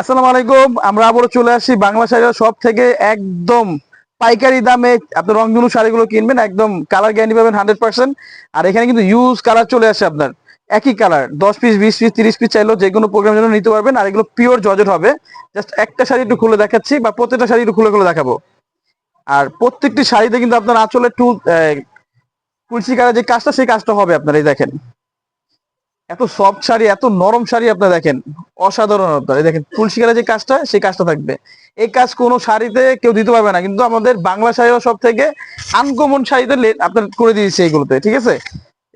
আসসালামু আলাইকুম, আমরা আবারও চলে আসি বাংলা শাড়ির সব থেকে একদম পাইকারি দামে। আপনি রংধনু শাড়িগুলো কিনবেন, একদম কালার গ্যারান্টি পাবেন হান্ড্রেড পার্সেন্ট আর এখানে কিন্তু ইউজ কালার চলে আসে আপনার। একই কালার দশ পিস বিশ পিস তিরিশ পিস চাইলেও যে কোনো প্রোগ্রামের জন্য নিতে পারবেন। আর এগুলো পিওর জর্জেট হবে। জাস্ট একটা শাড়ি একটু খুলে দেখাচ্ছি বা প্রত্যেকটা শাড়ি একটু খুলে খুলে দেখাবো। আর প্রত্যেকটি শাড়িতে কিন্তু আপনার আঁচলে টু কুলসি কালার যে কাজটা, সেই কাজটা হবে আপনার, এই দেখেন। এত সফট শাড়ি, এত নরম শাড়ি আপনার দেখেন অসাধারণ আপনার দেখেন, তুলসী কালার যে কাজটা, সেই কাজটা থাকবে। এই কাজ কোনো শাড়িতে কেউ দিতে পারবে না, কিন্তু আমাদের বাংলা শাড়িও সব থেকে আনকমন শাড়িতে আপনার করে দিয়েছে এইগুলোতে, ঠিক আছে?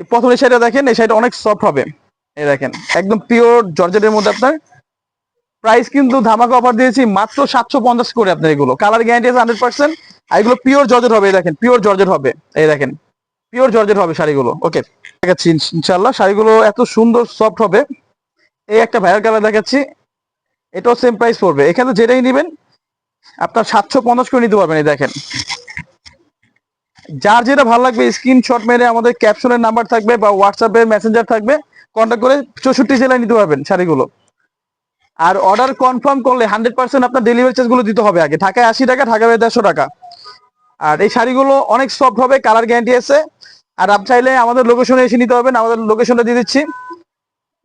এই প্রথম এই শাড়িটা দেখেন, এই শাড়িটা অনেক সফট হবে। এই দেখেন, একদম পিওর জর্জেটের মধ্যে আপনার। প্রাইস কিন্তু ধামাকা অফার দিয়েছি, মাত্র সাতশো পঞ্চাশ করে আপনার এগুলো। কালার গ্যারান্টি আছে হান্ড্রেড পার্সেন্ট আর এগুলো পিওর জর্জেট হবে, এই দেখেন পিওর জর্জেট হবে। এই দেখেন পিওর জর্জেট হবে শাড়িগুলো ওকে দেখাচ্ছি ইনশাল্লাহ শাড়িগুলো এত সুন্দর সফট হবে। এই একটা ভাইয়ার কালার দেখাচ্ছি। এটাও সেম প্রাইস পড়বে। এখানে যেটাই নেবেন, আপনার সাতশো পঞ্চাশ করে নিতে পারবেন দেখেন। যার যেটা ভালো লাগবে স্ক্রিনশট মেরে আমাদের ক্যাপশনের নাম্বার থাকবে বা হোয়াটসঅ্যাপে মেসেঞ্জার থাকবে কন্ট্যাক্ট করে চৌষট্টি জেলায় নিতে পারবেন শাড়িগুলো। আর অর্ডার কনফার্ম করলে হান্ড্রেড পার্সেন্ট আপনার ডেলিভারি চার্জগুলো দিতে হবে আগে। ঢাকায় আশি টাকা ঢাকা দেড়শো টাকা। আর এই শাড়িগুলো অনেক সফট হবে কালার গ্যারান্টি আছে। আর আপনি চাইলে আমাদের লোকেশনে এসে নিতে পারবেন আমাদের লোকেশনটা দিয়ে দিচ্ছি।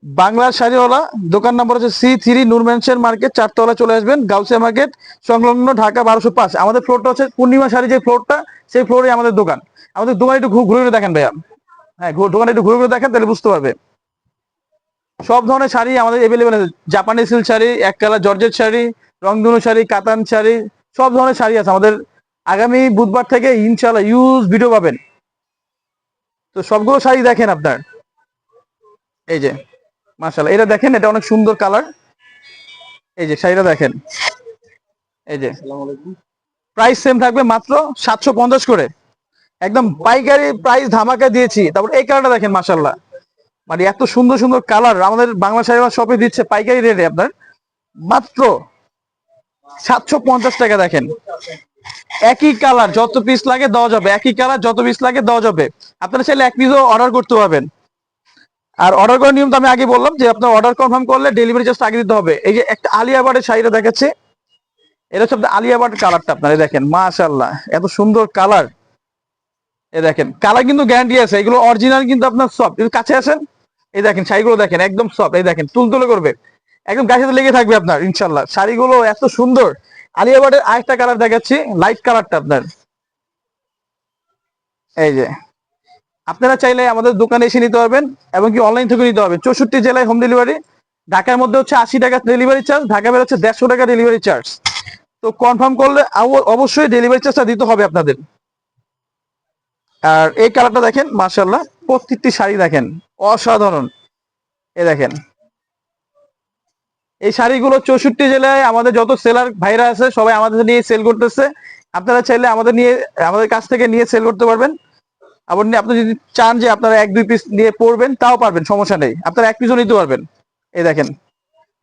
বাংলার শাড়িওয়ালা দোকান নাম্বার হচ্ছে সি থ্রি নূর মার্কেট চারতলা চলে আসবেন, গাউসিয়া মার্কেট সংলগ্ন ঢাকা বারোশো পাঁচ। আমাদের ফ্লোরটা হচ্ছে পূর্ণিমা শাড়ি যে ফ্লোরটা সেই ফ্লোরে আমাদের দোকান। আমাদের দোকান একটু ঘুরে ঘুরে দেখেন ভাইয়া। হ্যাঁ দোকানে একটু ঘুরে ঘুরে দেখেন, তাহলে বুঝতে পারবে। সব ধরনের শাড়ি আমাদের এভেলেবেল আছে। জাপানি সিল্ক শাড়ি, এক কালার জর্জেট শাড়ি, রংধনু শাড়ি, কাতান শাড়ি, সব ধরনের শাড়ি আছে আমাদের। আগামী বুধবার থেকে ইনশাল্লাহ ইউজ ভিডিও পাবেন। তো সবগুলো শাড়ি দেখেন আপনার। এই যে মাশাল্লাহ এটা দেখেন এটা অনেক সুন্দর কালার। এই যে শাড়িটা দেখেন। এই যে প্রাইস সেম থাকবে মাত্র সাতশো পঞ্চাশ করে। একদম পাইকারি প্রাইস ধামাকা দিয়েছি। তারপর এই কালারটা দেখেন মাশাল্লাহ মানে এত সুন্দর সুন্দর কালার আমাদের বাংলা শাড়ি শপে দিচ্ছে পাইকারি রেটে আপনার। মাত্র সাতশো পঞ্চাশ টাকা দেখেন। একই কালার যত পিস লাগে দেওয়া যাবে। একই কালার যত পিস লাগে দেওয়া যাবে। আপনারা চাইলে এক পিসও অর্ডার করতে পারবেন। আর অর্ডার করার নিয়ম তো আমি আগে বললাম যে, আপনার অর্ডার কনফার্ম করলে ডেলিভারি জাস্ট আগে দিতে হবে। এই যে একটা আলিয়া বাটের শাড়িটা দেখাচ্ছে, এটা হচ্ছে আলিয়া বাট কালারটা আপনারা দেখেন। মাশাল্লাহ এত সুন্দর কালার এ দেখেন কালার কিন্তু গ্যারান্টি আছে। এগুলো অরিজিনাল কিন্তু আপনার সফট কাছে আসেন। এই দেখেন, শাড়িগুলো দেখেন, একদম সফট এই দেখেন, তুলতুলে করবে। একদম সাথে লেগে থাকবে আপনার ইনশাল্লাহ শাড়িগুলো এত সুন্দর। আলিয়া বাটের আরেকটা কালার দেখাচ্ছি লাইট কালারটা আপনার। এই যে, আপনারা চাইলে আমাদের দোকানে এসে নিতে পারবেন এবং কি অনলাইন থেকে নিতে পারবেন। চৌষট্টি জেলায় হোম ডেলিভারি ঢাকার মধ্যে হচ্ছে আশি টাকা ডেলিভারি চার্জ ঢাকা বের হচ্ছে দেড়শো টাকা ডেলিভারি চার্জ তো কনফার্ম করলে অবশ্যই ডেলিভারি চার্জটা দিতে হবে আপনাদের। আর এই কালারটা দেখেন মার্শাল্লাহ প্রত্যেকটি শাড়ি দেখেন, অসাধারণ। এ দেখেন এই শাড়িগুলো চৌষট্টি জেলায় আমাদের যত সেলার ভাইরা আছে, সবাই আমাদের নিয়ে সেল করতেছে। আপনারা চাইলে আমাদের নিয়ে, আমাদের কাছ থেকে নিয়ে সেল করতে পারবেন। আবার আপনি যদি চান যে আপনারা এক, দুই পিস নিয়ে পড়বেন তাও পারবেন, সমস্যা নেই। আপনারা এক পিসও নিতে পারবেন। এই দেখেন,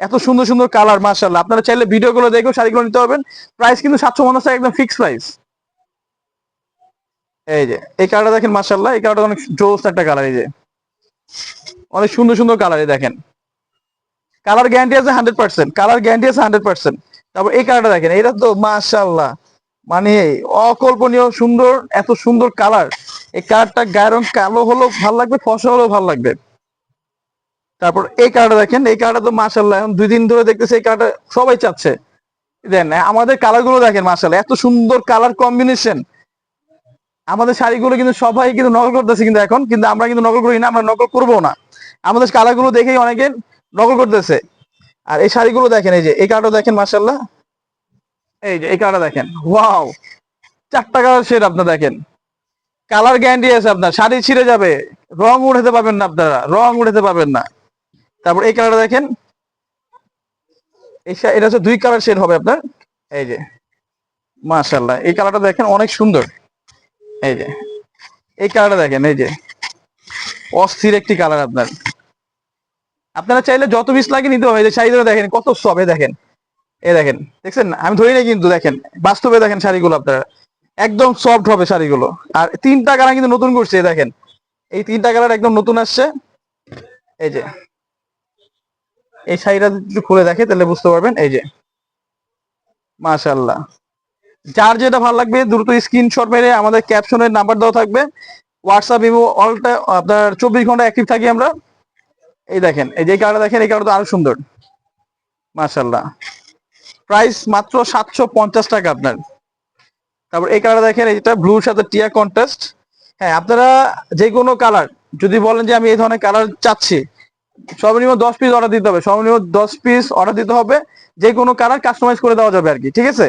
এত সুন্দর সুন্দর কালার মার্শাল্লাহ আপনারা চাইলে ভিডিও গুলো দেখেও শাড়িগুলো নিতে পারবেন। প্রাইস কিন্তু সাতশো পঞ্চাশ একদম ফিক্স প্রাইস এই যে, এই কালারটা দেখেন মার্শাল্লাহ এই কালারটা অনেক জোস একটা কালার এই যে। অনেক সুন্দর সুন্দর কালার এই দেখেন। কালার গ্যারান্টি আছে হান্ড্রেড পার্সেন্ট কালার গ্যারান্টি আছে হান্ড্রেড পার্সেন্ট তারপর এই কালারটা দেখেন এটা তো মাশাল্লাহ মানে অকল্পনীয়, সুন্দর, এত সুন্দর কালার এই কালারটা গায়ের রং কালো হলেও ভালো লাগবে, ফসা হলেও ভালো লাগবে। তারপর এই কালারটা দেখেন, এই কালারটা তো মাশাল্লাহ এখন দুই দিন ধরে দেখতেছি এই কালারটা সবাই চাচ্ছে। দেন, আমাদের কালারগুলো দেখেন মাশাল্লাহ এত সুন্দর কালার কম্বিনেশন আমাদের শাড়িগুলো কিন্তু সবাই কিন্তু নকল করতেছে কিন্তু এখন, কিন্তু আমরা কিন্তু নকল করি না, আমরা নকল করব না। আমাদের কালারগুলো দেখেই অনেকে নকল করতেছে। আর এই শাড়িগুলো দেখেন, এই যে, এই কালারটা দেখেন মাশাল্লাহ এই যে, এই কালারটা দেখেন, ওয়াও। চারটা কালার শেড আপনার দেখেন। কালার গ্যারান্টি আছে আপনার, শাড়ি ছিঁড়ে যাবে, রং উঠাতে পারবেন না আপনারা, রং উঠাতে পাবেন না। তারপর এই কালারটা দেখেন এটা হচ্ছে দুই কালার শেড হবে আপনার। এই যে মাশাল্লাহ এই কালারটা দেখেন, অনেক সুন্দর। এই যে, এই কালারটা দেখেন, এই যে, অস্থির একটি কালার আপনার। আপনারা চাইলে যত পিস লাগে নিতে হবে শাড়িগুলো দেখেন, কত সবে দেখেন। এ দেখেন, দেখছেন? আমি ধরি না কিন্তু, দেখেন, বাস্তবে দেখেন শাড়িগুলো আপনারা। একদম সফট হবে শাড়িগুলো। আর তিনটা কালার কিন্তু নতুন করছে দেখেন। এই তিনটা কালার একদম নতুন আসছে। এই যে। এই শাড়িটা যদি খুলে দেখে, তাহলে বুঝতে পারবেন, এই যে। মাশাল্লাহ যার যেটা ভালো লাগবে, দ্রুত স্ক্রিনশট মেরে আমাদের ক্যাপশনের নাম্বার দেওয়া থাকবে। হোয়াটসঅ্যাপ ইমো অলটা আপনার চব্বিশ ঘণ্টা অ্যাক্টিভ থাকি আমরা। এই দেখেন, এই যে কালারটা দেখেন, এই কালারটা আরও সুন্দর। মাশাল্লাহ প্রাইস মাত্র সাতশো পঞ্চাশ টাকা আপনার। তারপর এই কালারটা দেখেন এটা ব্লুর সাথে টিয়া কন্ট্রাস্ট। হ্যাঁ আপনারা যে কোনো কালার, যদি বলেন যে আমি এই ধরনের কালার চাচ্ছি, সর্বনিম্ন দশ পিস অর্ডার দিতে হবে। সর্বনিম্ন দশ পিস অর্ডার দিতে হবে। যে কোনো কালার কাস্টমাইজ করে দেওয়া যাবে আর কি, ঠিক আছে?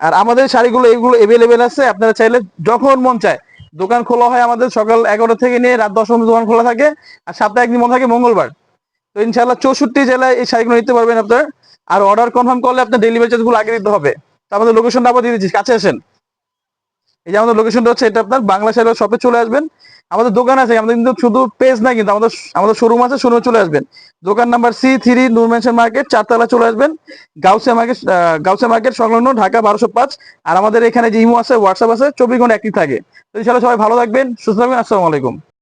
আর আমাদের শাড়িগুলো, এগুলো এভেলেবেল আছে। আপনারা চাইলে যখন মন চায় দোকান খোলা হয় আমাদের সকাল এগারোটা থেকে নিয়ে রাত দশ পর্যন্ত দোকান খোলা থাকে। আর সাতটা একদিন মনে থাকে মঙ্গলবার। তো ইনশাল্লাহ চৌষট্টি জেলায় এই শাড়িগুলো নিতে পারবেন আপনার। আর অর্ডার কনফার্ম করলে আপনার ডেলিভারি চার্জগুলো আগে দিতে হবে। তো আমাদের লোকেশনটা আবার দিয়ে দিচ্ছি, কাছে আসেন। এই যে আমাদের লোকেশনটা হচ্ছে এটা আপনার বাংলা সাইড শপে চলে আসবেন। আমাদের দোকান আছে, আমাদের কিন্তু শুধু পেজ না কিন্তু আমাদের আমাদের শোরুম আছে শোরুমে চলে আসবেন। দোকান number C three Noor Mansion market চারতলা চলে আসবেন। গাউসে মার্কেট গাউসে মার্কেট সংলগ্ন ঢাকা বারোশো পাঁচ। আর আমাদের এখানে যে ইমো আছে হোয়াটসঅ্যাপ আছে, চব্বিশ ঘণ্টা অ্যাক্টিভ থাকে। তো ইনশাল্লাহ সবাই ভালো থাকবেন, সুস্থ থাকবেন, আসসালামু আলাইকুম।